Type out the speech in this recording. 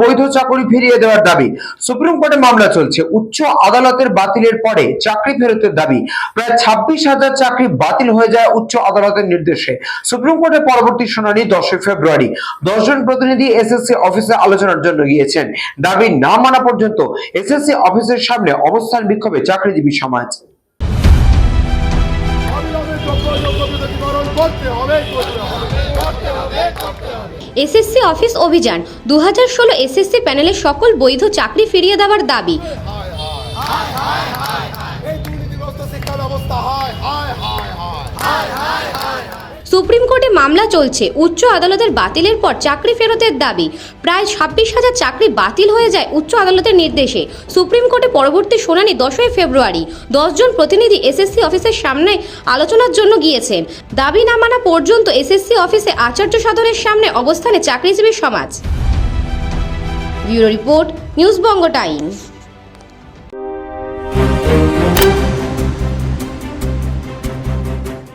বৈধ চাকরি ফিরিয়ে দেওয়ার দাবি। সুপ্রিম মামলা চলছে। উচ্চ আদালতের বাতিলের পরে চাকরি ফেরতের দাবি। প্রায় ছাব্বিশ হাজার চাকরি বাতিল হয়ে যায় উচ্চ আদালতের নির্দেশে। পরবর্তী ফেব্রুয়ারি। দশজন প্রতিনিধি এসএসসি অফিসে আলোচনার জন্য গিয়েছেন। দাবি না মানা পর্যন্ত এসএসসি অফিসের সামনে অবস্থান বিক্ষোভে চাকরিজীবী সমাজ। করতে হবে করতে হবে। এসএসসি অফিস অভিযান। দু হাজার ষোলো এসএসসি প্যানেলের সকল বৈধ চাকরি ফিরিয়ে দেওয়ার দাবি। সুপ্রিম কোর্টে মামলা চলছে। উচ্চ আদালতের বাতিলের পর চাকরি ফেরতের দাবি। প্রায় ছাব্বিশ হাজার চাকরি বাতিল হয়ে যায় উচ্চ আদালতের নির্দেশে। সুপ্রিম কোর্টে পরবর্তী শুনানি দশই ফেব্রুয়ারি। দশজন প্রতিনিধি এসএসসি অফিসের সামনে আলোচনার জন্য গিয়েছেন। দাবি না মানা পর্যন্ত এসএসসি অফিসে আচার্য সদনের সামনে অবস্থানে চাকরিজীবী সমাজ। Bureau report news Banga Times.